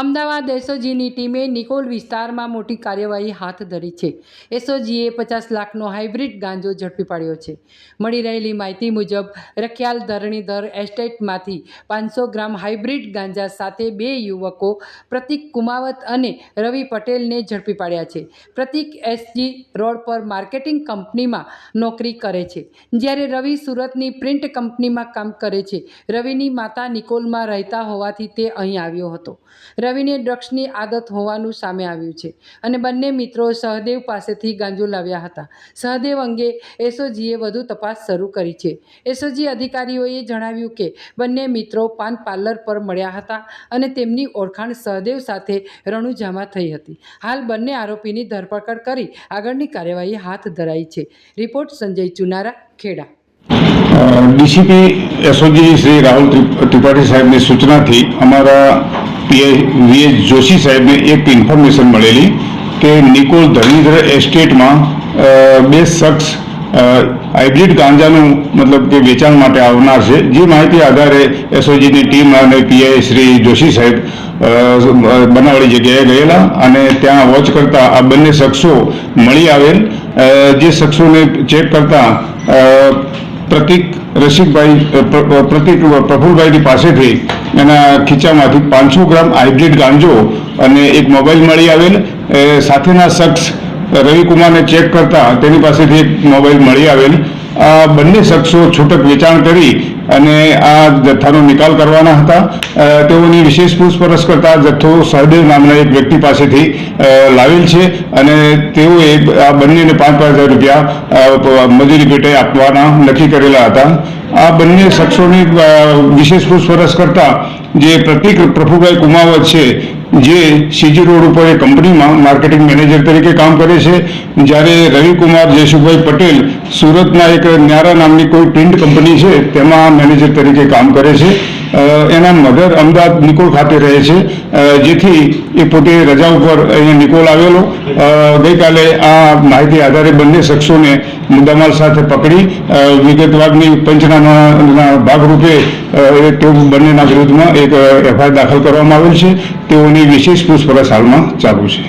અમદાવાદ એસઓજીની ટીમે નિકોલ વિસ્તારમાં મોટી કાર્યવાહી હાથ ધરી છે. એસઓજીએ પચાસ લાખનો હાઇબ્રિડ ગાંજો ઝડપી પાડ્યો છે. મળી રહેલી માહિતી મુજબ, રખિયાલ ધરણીધર એસ્ટેટમાંથી પાંચસો ગ્રામ હાઇબ્રિડ ગાંજા સાથે બે યુવકો, પ્રતિક કુમાવત અને રવિ પટેલને ઝડપી પાડ્યા છે. પ્રતિક એસજી રોડ પર માર્કેટિંગ કંપનીમાં નોકરી કરે છે. જ્યારે રવિ સુરતની પ્રિન્ટ કંપનીમાં કામ કરે છે. રવિની માતા નિકોલમાં રહેતા હોવાથી તે અહીં આવ્યો હતો. રવિને ડ્રગ્સની આદત હોવાનું સામે આવ્યું છે અને બંને મિત્રો સહદેવ પાસેથી ગાંજો લાવ્યા હતા. સહદેવ અંગે એસઓજીએ વધુ તપાસ શરૂ કરી છે. એસઓજી અધિકારીઓએ જણાવ્યું કે બંને મિત્રો પાન પાર્લર પર મળ્યા હતા અને તેમની ઓળખાણ સહદેવ સાથે રણુજામાં થઈ હતી. હાલ બંને આરોપીની ધરપકડ કરી આગળની કાર્યવાહી હાથ ધરાઈ છે. Report Sanjay Chunara, Kheda. DCP SOG Shri Rahul Tripathi સાહેબની સૂચનાથી અમારા વીએચ જોશી સાહેબને એક ઇન્ફોર્મેશન મળેલી કે નિકોલ ધરણીધર એસ્ટેટમાં બે શખ્સ હાઇબ્રિડ ગાંજાનું મતલબ કે વેચાણ માટે આવનાર છે. જે માહિતી આધારે એસઓજીની ટીમ અને પીઆઈ શ્રી જોશી સાહેબ બનાવડી જગ્યાએ ગયેલા અને ત્યાં વોચ કરતા આ બંને શખ્સો મળી આવેલ. જે શખ્સોને ચેક કરતા પ્રતિક રસિકભાઈ પ્રતિક પ્રફુલભાઈની પાસેથી એના ખીચામાંથી પાંચસો ગ્રામ હાઇબ્રિડ ગાંજો અને એક મોબાઈલ મળી આવેલ. સાથેના શખ્સ રવિકુમારને ચેક કરતા તેની પાસેથી એક મોબાઈલ મળી આવેલ. આ બંને શખ્સો છૂટક વેચાણ કરી અને આ જથ્થાનો નિકાલ કરવાના હતા. તેઓની વિશેષ પૂછપરછ કરતા જથ્થો સહદેવ નામના એક વ્યક્તિ પાસેથી લાવેલ છે અને તેઓએ આ બંનેને પાંચ પાંચ હજાર રૂપિયા મજૂરી પેટે આપવાના નક્કી કરેલા હતા. આ બંને શખ્સોની વિશેષ પૂછપરછ કરતા જે પ્રતિક પ્રભુભાઈ કુમાવત છે જે સીજી રોડ ઉપર એ કંપનીમાં માર્કેટિંગ મેનેજર તરીકે કામ કરે છે, જ્યારે રવિકુમાર જયસુભાઈ પટેલ સુરતના એક ન્યારા નામની કોઈ પ્રિન્ટ કંપની છે, તેમાં મેનેજર તરીકે કામ કરે છે. એના મધર અમદાવાદ નિકોલ ખાતે રહે છે. જેથી એ પોતે રજા ઉપર અહીંયા નિકોલ આવેલો. ગઈકાલે આ માહિતી આધારે બંને શખ્સોને મુદ્દામાલ સાથે પકડી. વિગતવારની પંચનામાના ભાગરૂપે તેઓ બંનેના વિરુદ્ધમાં એક એફઆઈઆર દાખલ કરવામાં આવેલ છે. તેઓની વિશેષ પૂછપરછ હાલમાં ચાલુ છે.